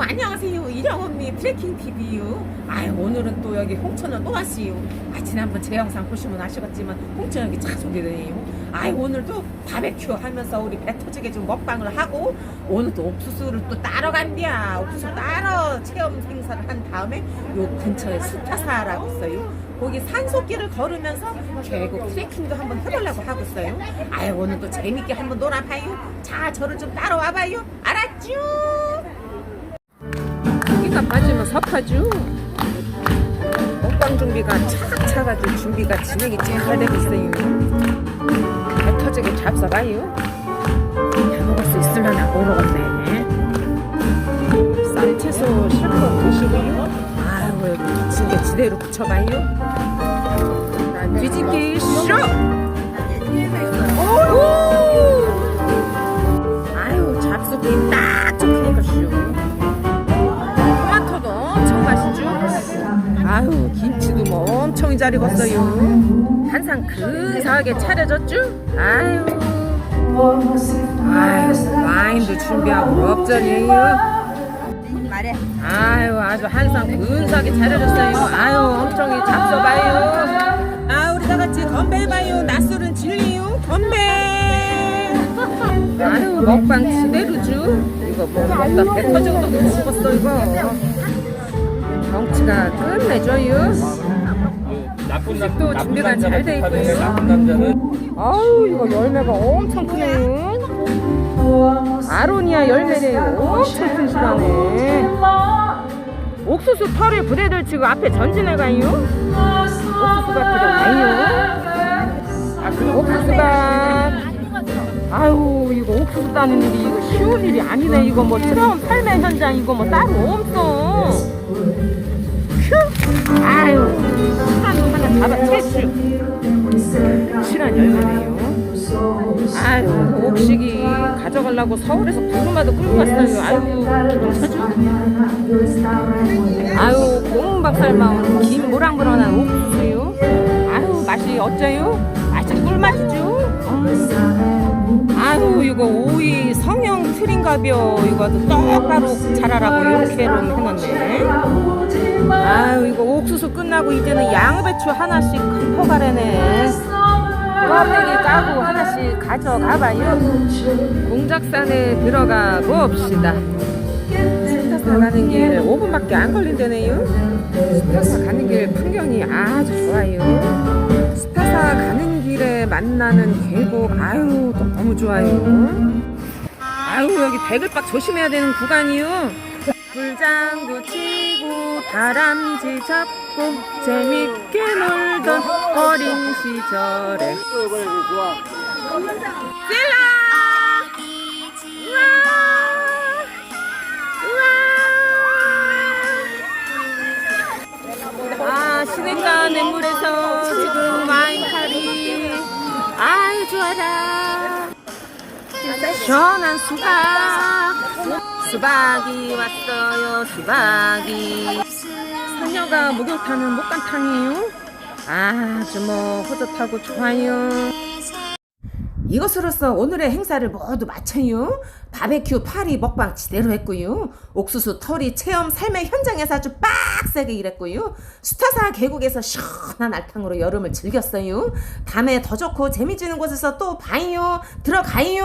안녕하세요 이령언니 트레킹 TV요. 아유 오늘은 또 여기 홍천을 또 왔어요. 아 지난번 제 영상 보시면 아시겠지만 홍천 여기 차 소개되네요. 아유 오늘도 바베큐 하면서 우리 배 터지게 좀 먹방을 하고 오늘도 옥수수를 또 따러 간디야. 옥수수 따러 체험 행사를 한 다음에 요 근처에 수타사라고 있어요. 거기 산속길을 걸으면서 계곡 트레킹도 한번 해보려고 하고 있어요. 아유 오늘도 재밌게 한번 놀아봐요. 자 저를 좀 따라와봐요. 알았죠? 여기가 빠지면 섭하죠. 먹방 준비가 착 차가지고 준비가 진행이 잘 되고 있어요. 배 터지게 잡숴봐요. 다 먹을 수 있으려나 모르겠네. 쌀 채소 실컷 드시고요. 아유 진게 지대로 붙여봐요. 잘 익었어요. 한상 근사하게 차려졌죠? 아유. 아유 와인도 준비하고 업전이에요. 말해. 아유 아주 한상 근사하게 차려졌어요. 아유 엄청 잡숴봐요. 아 우리 다 같이 건배해봐요. 낮술은 진리요. 건배. 아유 먹방 지대로죠. 이거 뭐 먹다 배 터지고 또 죽었어 이거. 경치가 끝내줘요 나쁜 남또 나쁜 준비가 남자가 잘 돼 있고요. 좋다던데, 나쁜 남자는 아우 이거 열매가 엄청 크네요 아로니아 열매래요 엄청 튼실하네 옥수수 털을 부대들 치고 앞에 전진해가요. 옥수수가 들어가요. 아 옥수수가 아유 이거 옥수수 따는 일이 이거 쉬운 일이 아니네. 이거 뭐 트라움 삶의 현장 이거 뭐 따로 없어. 휴. 아유 실한 열매네요 아유 옥식이 가져가려고 서울에서 부르마도 끌고 갔어요 아유 아유 고문박살 마은 김 모랑모랑한 옥수수요 아유 맛이 어째요? 맛이 꿀맛이죠 음. 아유 이거 오이 성형 트린가벼 이거 똑바로 자라라고 이렇게 해놨네. 아유 이거 옥수수 끝나고 이제는 양배추 하나씩 큰 포가래네 껍데기 까고 하나씩 가져가봐요. 공작산에 들어가 봅시다. 스타사 가는 길 5분밖에 안 걸린다네요. 스타사 가는 길 풍경이 아주 좋아요. 스타사 가는 길에 만나는 계곡. 아유 너무 좋아요. 아유 여기 대글박 조심해야 되는 구간이요. 불장구 치고 다람쥐 잡고 재밌게 놀던 어린 시절에. 셀라! 아 시냇가 냇물에서 좋아라. 시원한 수박. 수박이 왔어요 수박이. 소녀가 목욕탕은 목간탕이에요? 아주 뭐 허젓하고 좋아요 이것으로써 오늘의 행사를 모두 마쳐요. 바베큐 파리 먹방 지대로 했고요. 옥수수 털이 체험 삶의 현장에서 아주 빡세게 일했고요. 수타사 계곡에서 시원한 알탕으로 여름을 즐겼어요. 다음에 더 좋고 재미지는 곳에서 또 봐요. 들어가요.